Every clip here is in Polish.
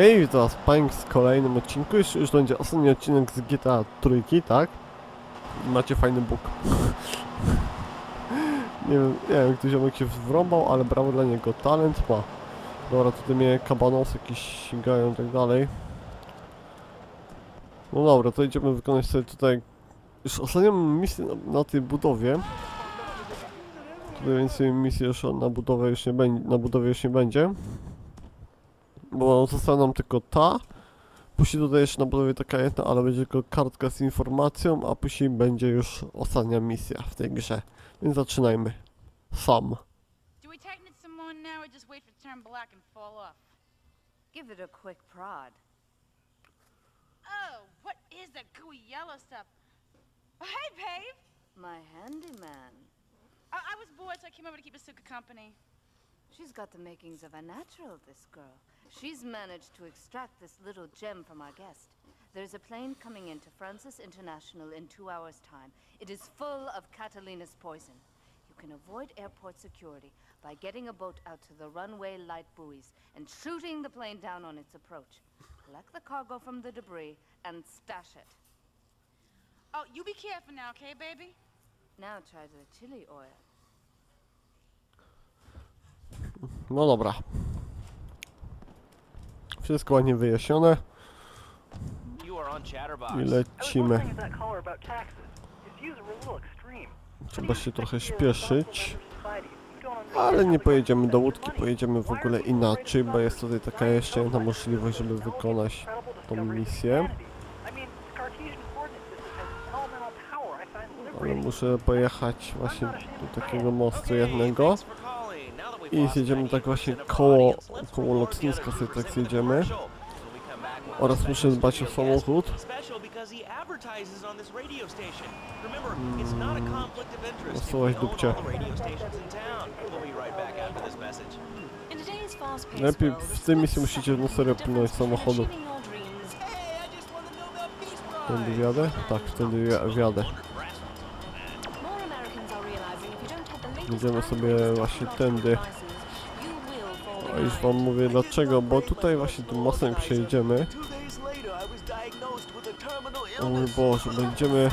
Hej, witam was Państwa w kolejnym odcinku. Już, już będzie ostatni odcinek z GTA trójki, tak? Macie fajny bóg. nie wiem, nie wiem, ktoś ziomek się wrąbał, ale brawo dla niego. Talent ma. Dobra, tutaj mnie kabanos jakieś ścigają i tak dalej. No dobra, to idziemy wykonać sobie tutaj już ostatnią misję na, na tej budowie. Tutaj więcej misji już na budowę już nie będzie, na budowie już nie będzie. Bo została nam tylko ta. Później tutaj jeszcze na budowie taka jedna, ale będzie tylko kartka z informacją, a później będzie już ostatnia misja w tej grze. Więc zaczynajmy. Sam. Do we tighten it some more now or just wait for it to turn black and fall off? Give it a quick prod. Oh, what is that gooey yellow stuff? Hey, babe! My handyman. I, I was bored, so I came over to keep Asuka company. She's got the makings of a natural, this girl. She's managed to extract this little gem from our guest. There's a plane coming into Francis International in two hours' time. It is full of Catalina's poison. You can avoid airport security by getting a boat out to the runway light buoys and shooting the plane down on its approach. Collect the cargo from the debris and stash it. Oh, you be careful now, okay, baby? Now try the chili oil. No dobra. Wszystko ładnie wyjaśnione. I lecimy. Trzeba się trochę śpieszyć. Ale nie pojedziemy do łódki, pojedziemy w ogóle inaczej, bo jest tutaj taka jeszcze jedna możliwość, żeby wykonać tą misję. Ale muszę pojechać właśnie do takiego mostu jednego i zjedziemy tak właśnie koło, koło lotniska sobie tak zjedziemy. Oraz muszę dbać o samochód. No słuchaj, dupcie. Lepiej w tej misji musicie na serio pilnować samochodu. Tędy wiadę? Tak, wi- wiadę. Idziemy sobie właśnie tędy. A już wam mówię dlaczego, bo tutaj właśnie tym mostem przejedziemy. O mój Boże, będziemy...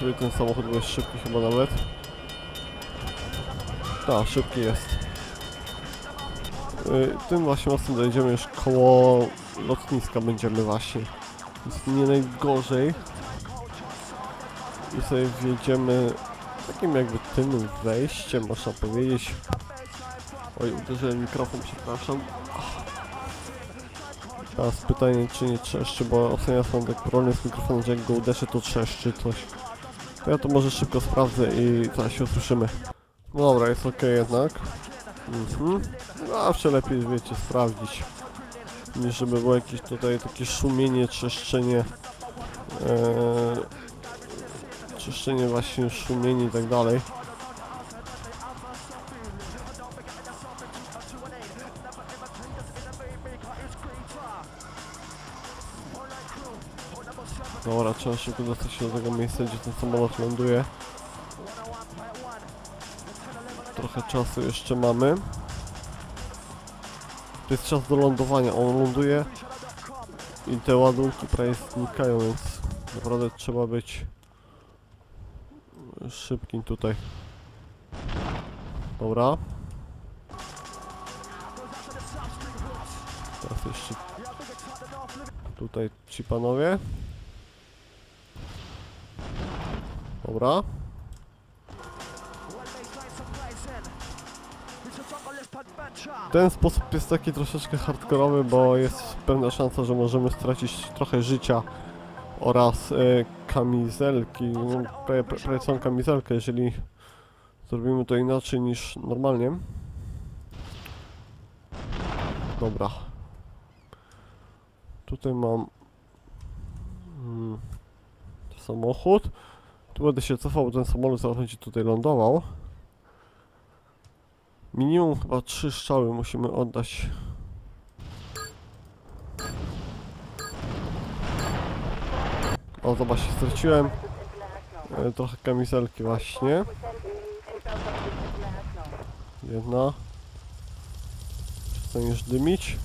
sobie ten samochód, bo jest szybki chyba nawet. Tak, szybki jest. Y, Tym właśnie mostem dojedziemy już koło lotniska będziemy właśnie. Jest nie najgorzej. I sobie wjedziemy takim jakby tylnym wejściem, można powiedzieć. Oj, uderzyłem mikrofon, przepraszam. Teraz pytanie, czy nie trzeszczy, bo ostatnio mam tak problem z mikrofonem, że jak go uderzę, to trzeszczy coś. To ja to może szybko sprawdzę i zaraz się usłyszymy. No dobra, jest ok jednak. Mhm. Zawsze lepiej, wiecie, sprawdzić. Niż żeby było jakieś tutaj takie szumienie, trzeszczenie. Eee, czyszczenie właśnie szumienie i tak dalej. Dobra, trzeba szybko dostać się do tego miejsca, gdzie ten samolot ląduje. Trochę czasu jeszcze mamy. To jest czas do lądowania, on ląduje i te ładunki prawie znikają, więc naprawdę trzeba być szybkim tutaj. Dobra. Teraz jeszcze tutaj ci panowie. Dobra. Ten sposób jest taki troszeczkę hardkorowy, bo jest pewna szansa, że możemy stracić trochę życia oraz e, kamizelki, no, prawie, całą kamizelkę, jeżeli zrobimy to inaczej niż normalnie. Dobra. Tutaj mam mm, samochód. Tu będę się cofał, bo ten samolot zaraz będzie tutaj lądował. Minimum chyba trzy strzały musimy oddać O, zobaczcie, straciłem e, trochę kamizelki właśnie. Jedna. Przestaniesz dymić.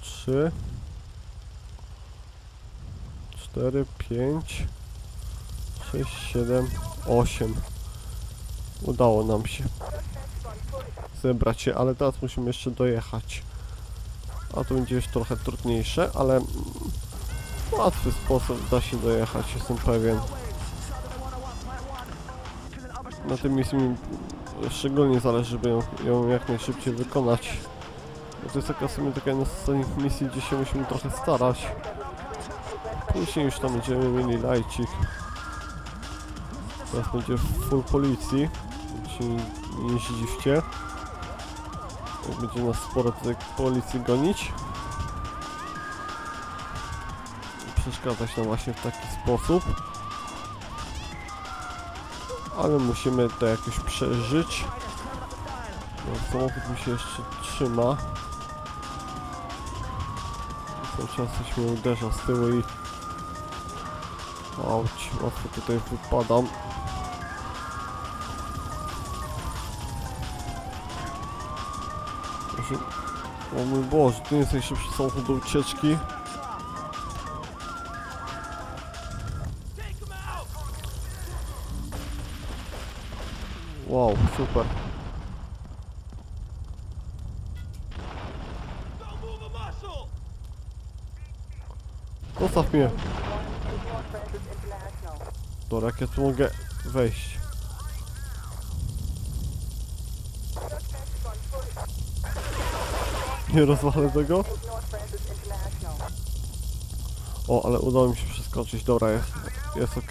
Trzy. Cztery, pięć. Sześć, siedem, osiem. Udało nam się zebrać się, ale teraz musimy jeszcze dojechać. A to będzie już trochę trudniejsze, ale łatwy sposób da się dojechać, jestem pewien. Na tym misji mi szczególnie zależy, żeby ją, ją jak najszybciej wykonać. Bo to jest taka w sumie taka jedna z ostatnich misji, gdzie się musimy trochę starać. Później już tam będziemy mieli lajcik. Teraz będzie full policji. Się nie zdziwcie. Jak będzie nas sporo policji gonić. Przeszkadzać nam właśnie w taki sposób. Ale musimy to jakoś przeżyć. No, samochód mi się jeszcze trzyma. Cały czas coś mnie uderza z tyłu i... Auć, łatwo tutaj wypadam. Może... O mój Boże, to nie jest najszybszy samochód do ucieczki. Wow, super. Zostaw mnie. Dobra, jak ja tu mogę wejść? Nie rozwalę tego? O, ale udało mi się przeskoczyć. Dobra, jest, jest ok.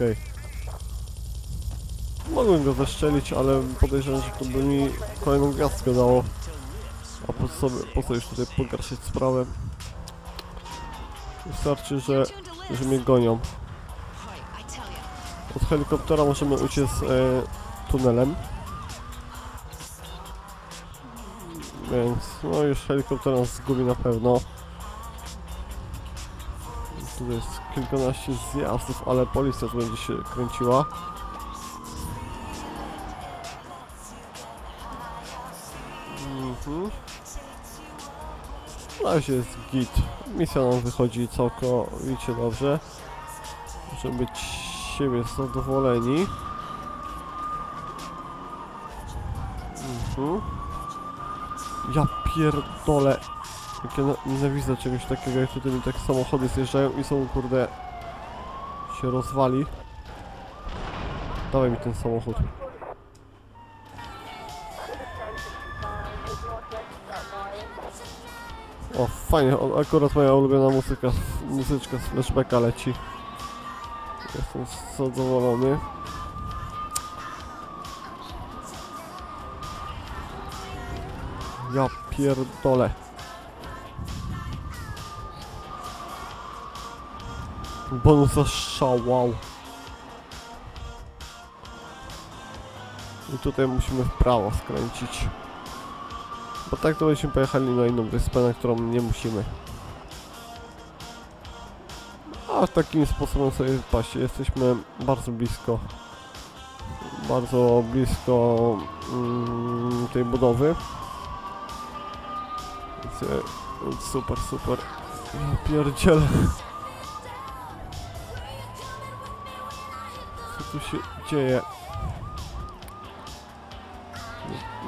Mogłem go zeszczelić, ale podejrzewam, że to by mi kolejną gwiazdkę dało. A po co, po co już tutaj pogarszać sprawę? Wystarczy, że, że mnie gonią. Od helikoptera możemy uciec e, tunelem. Więc no już helikopter nas zgubi na pewno. Tu jest kilkanaście zjazdów, ale policja tu będzie się kręciła. Mhm. Na razie jest git. Misja nam wychodzi całkowicie dobrze. Możemy być siebie zadowoleni. Mhm. Ja pierdolę. Jak ja na- nienawidzę czegoś takiego, jak tutaj mi tak samochody zjeżdżają i są kurde... się rozwali. Dawaj mi ten samochód. O, fajnie, akurat moja ulubiona muzyka, muzyczka z flashbacka leci. Jestem zadowolony. Ja pierdolę. Bonus za strzał, wow. I tutaj musimy w prawo skręcić. Bo tak to byśmy pojechali na inną wyspę, na którą nie musimy. A takim sposobem sobie patrzcie, jesteśmy bardzo blisko. Bardzo blisko mm, tej budowy. E, super, super. Ja pierdzielę. Co tu się dzieje?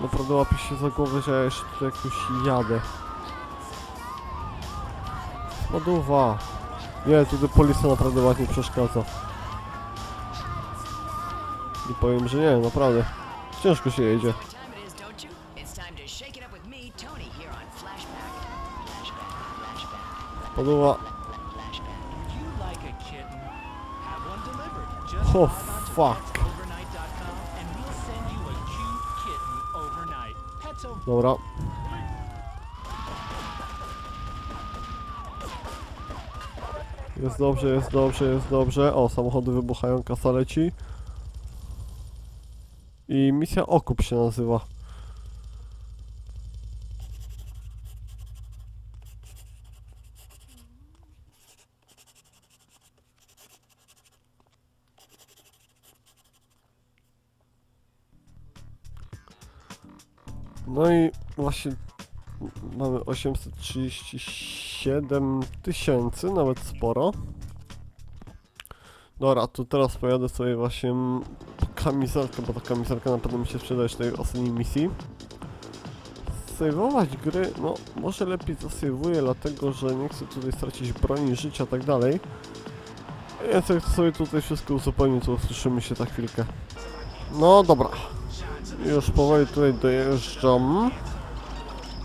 Naprawdę łapię się za głowę, że ja jeszcze tu jakoś jadę. Ładowa. Nie, tutaj policja naprawdę ładnie przeszkadza. I powiem, że nie, naprawdę. Ciężko się jedzie. Time it is, Dobra. Jest dobrze, jest dobrze, jest dobrze. O, samochody wybuchają, kasa leci. I misja okup się nazywa. No i właśnie mamy 837 tysięcy, nawet sporo. Dobra, to teraz pojadę sobie właśnie kamizelkę, bo ta kamizelka na pewno mi się przydać w tej ostatniej misji. Sejwować gry, no może lepiej zasejwuję, dlatego że nie chcę tutaj stracić broni, życia i tak dalej. Więc jak sobie tutaj wszystko uzupełnię, to usłyszymy się za chwilkę. No dobra. Już powoli tutaj dojeżdżam.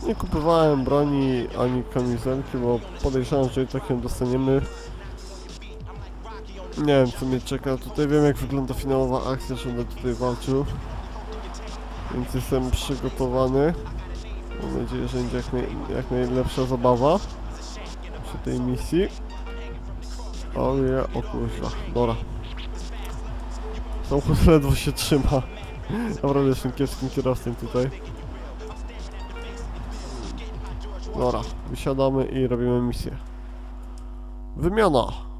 Nie kupowałem broni ani kamizelki, bo podejrzewam, że i tak ją dostaniemy. Nie wiem co mnie czeka, tutaj wiem jak wygląda finałowa akcja, że będę tutaj walczył. Więc jestem przygotowany. Mam nadzieję, że będzie jak, naj, jak najlepsza zabawa przy tej misji. O nie, o kurwa, dobra. Samochód ledwo się trzyma. Naprawdę jestem kiepskim kierowcą tutaj. Dobra, wysiadamy i robimy misję. Wymiana!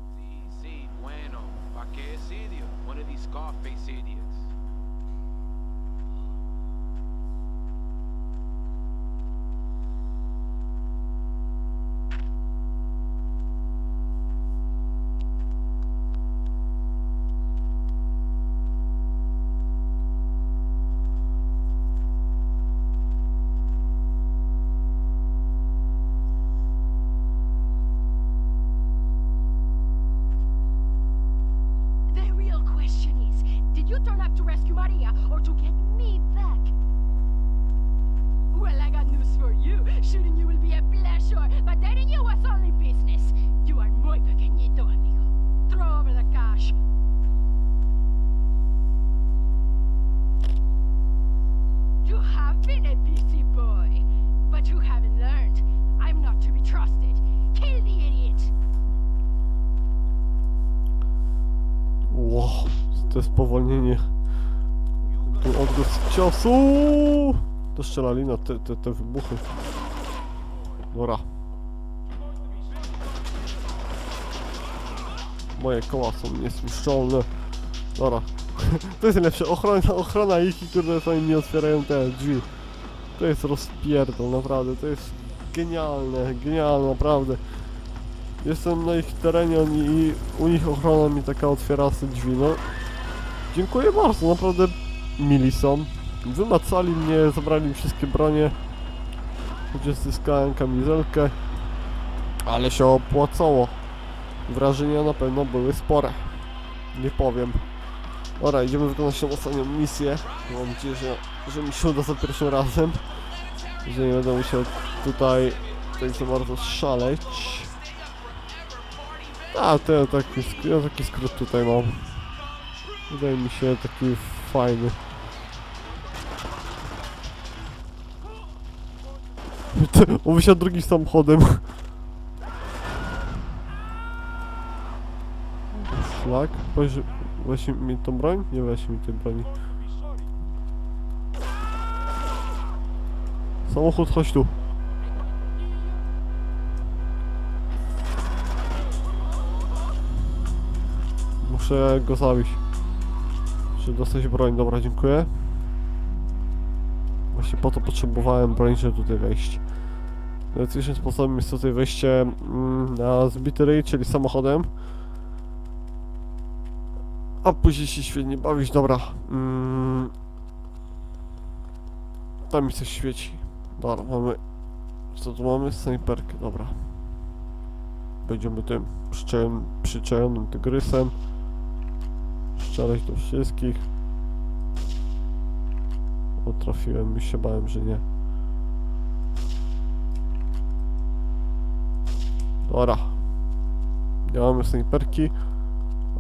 You turn up to rescue Maria or to get me back? Well, I got news for you. Shooting you will be a pleasure, but dating you was only business. You are muy pequeñito, amigo. Throw over the cash. You have been a busy boy, but you haven't learned. I'm not to be trusted. Kill the idiot. Wow, to jest spowolnienie. Ten odgłos ciosu! To strzelalina, te, te, te wybuchy. Dobra. Moje koła są niezniszczalne. Dobra. To jest najlepsze. Ochrona, ochrona ich i kurde im nie otwierają te drzwi. To jest rozpierdol, naprawdę. To jest genialne, genialne, naprawdę. Jestem na ich terenie oni, i u nich ochrona mi taka otwiera te drzwi, no. Dziękuję bardzo, naprawdę mili są. Wymacali mnie, zabrali mi wszystkie bronie. Gdzie zyskałem kamizelkę. Ale się opłacało. Wrażenia na pewno były spore. Nie powiem. Dobra, idziemy wykonać tą ostatnią misję. Mam nadzieję, że, że mi się uda za pierwszym razem. Że nie będę musiał tutaj tak za bardzo szaleć. A, to ja taki, ja taki skrót tutaj mam. Wydaje mi się taki fajny. On wysiadł drugim samochodem. Szlak? Weź mi tą broń? Nie weź mi tej broni. Samochód, chodź tu. Muszę go zabić. Muszę dostać broń, dobra, dziękuję. Właśnie po to potrzebowałem broń, żeby tutaj wejść. Najłatwiejszym sposobem jest tutaj wejście mm, na zbity ryj, czyli samochodem. A później się świetnie bawić, dobra. Mm. Tam mi coś świeci. Dobra, mamy... Co tu mamy? Snajperkę, dobra. Będziemy tym przyczajonym, przyczajonym tygrysem. Strzelać do wszystkich. O, trafiłem, już się bałem, że nie. Dobra. Nie mamy snajperki,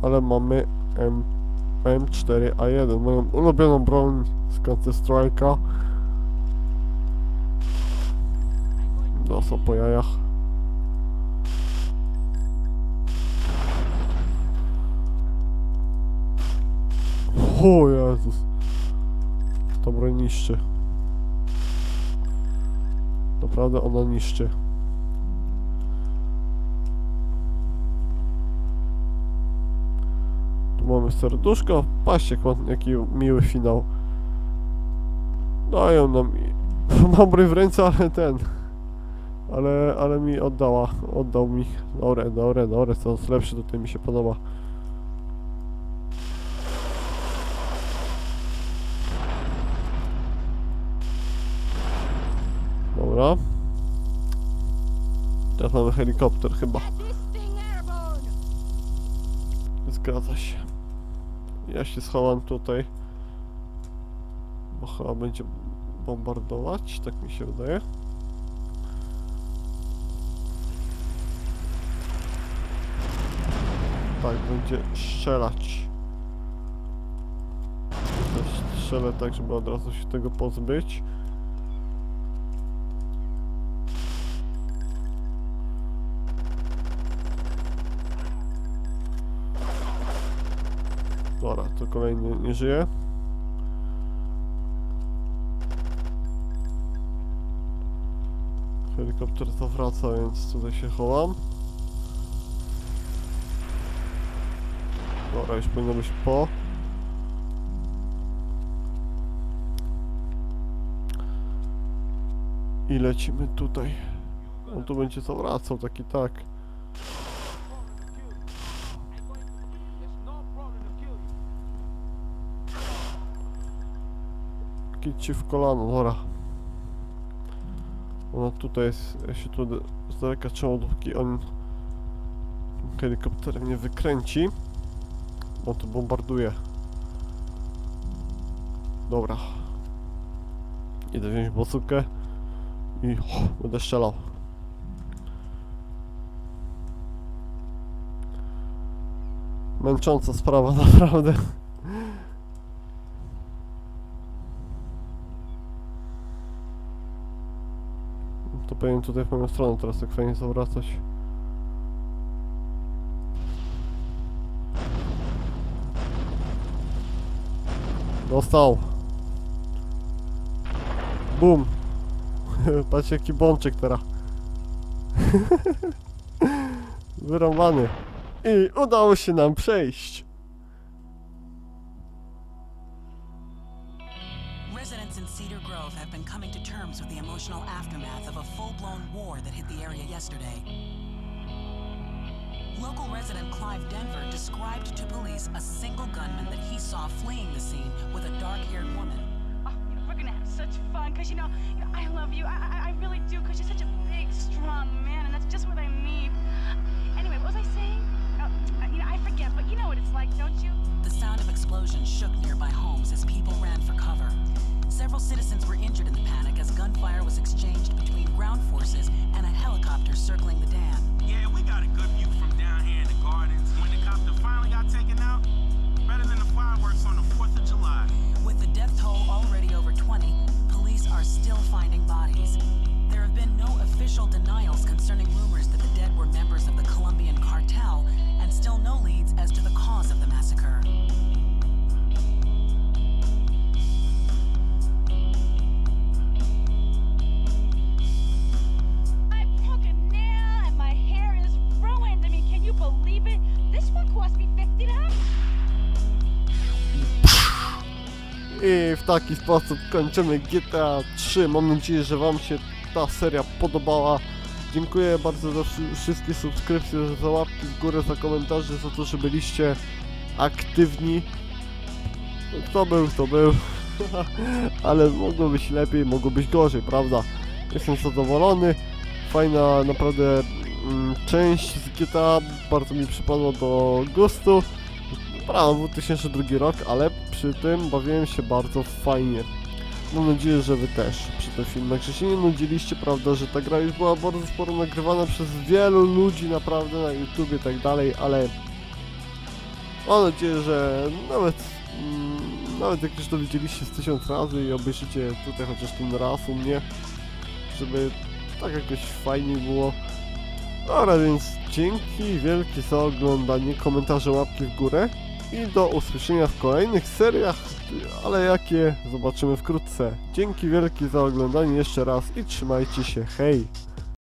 ale mamy M M4A1, moją ulubioną broń z Counter Strike'a. Dosa po jajach. O Jezus. To broń niszczy. Naprawdę ona niszczy. Tu mamy serduszko. Patrzcie, jaki miły finał. Dają nam Mam broń w ręce, ale ten... Ale, ale mi oddała, oddał mi. Dobre, dobre, dobre, coraz lepszy tutaj mi się podoba. Dobra. Teraz mamy helikopter chyba. Zgadza się. Ja się schowam tutaj. Bo chyba będzie bombardować, tak mi się wydaje. Tak, będzie strzelać. Strzelę tak, żeby od razu się tego pozbyć. Dobra, to kolejny nie żyje. Helikopter zawraca, więc tutaj się chowam. Dobra, już powinno być po. I lecimy tutaj. On tu będzie zawracał, taki tak. It's no problem to kill you. Kit ci w kolano, dobra. Ona tutaj jest, ja się tu z daleka dopóki on helikopterem nie wykręci. Bo to bombarduje. Dobra. Idę wziąć bosukę i o, będę strzelał. Męcząca sprawa, naprawdę. To powinien tutaj w moją stronę teraz tak fajnie zawracać. Dostał. Bum. Patrz jaki bączek teraz. Wyrąbany. I udało się nam przejść. 12 have been coming to terms with the emotional aftermath of a full-blown war that hit the area yesterday. Local resident Clive Denver described to police a single gunman that he saw fleeing the scene with a dark-haired woman. Oh, you know, we're gonna have such fun, because, you, know, you know, I love you. I, I, I really do, because you're such a big, strong man, and that's just what I need. Anyway, what was I saying? Oh, you know, I forget, but you know what it's like, don't you? The sound of explosions shook nearby homes as people ran for cover. Several citizens were injured in the panic as gunfire was exchanged between ground forces and a helicopter circling the dam. Yeah, we got a good view from down here in the gardens. When the copter finally got taken out, better than the fireworks on the 4th of July. With the death toll already over 20, police are still finding bodies. There have been no official denials concerning rumors that the dead were members of the Colombian cartel, and still no leads as to the cause of the massacre. I w taki sposób kończymy GTA 3. Mam nadzieję, że Wam się ta seria podobała. Dziękuję bardzo za wszy- wszystkie subskrypcje, za łapki w górę, za komentarze, za to, że byliście aktywni. Kto był, kto był. Ale mogło być lepiej, mogło być gorzej, prawda? Jestem zadowolony. Fajna naprawdę mm, część z GTA, bardzo mi przypadła do gustu. Prawda, 2002 rok, ale przy tym bawiłem się bardzo fajnie. Mam nadzieję, że wy też przy tym filmach, że się nie nudziliście, prawda, że ta gra już była bardzo sporo nagrywana przez wielu ludzi naprawdę na YouTube i tak dalej, ale mam nadzieję, że nawet mm, nawet jak już to widzieliście z tysiąc razy i obejrzycie tutaj chociaż ten raz u mnie, żeby tak jakoś fajnie było. Dobra, więc dzięki wielkie za oglądanie, komentarze, łapki w górę i do usłyszenia w kolejnych seriach, ale jakie zobaczymy wkrótce. Dzięki wielkie za oglądanie jeszcze raz i trzymajcie się, hej!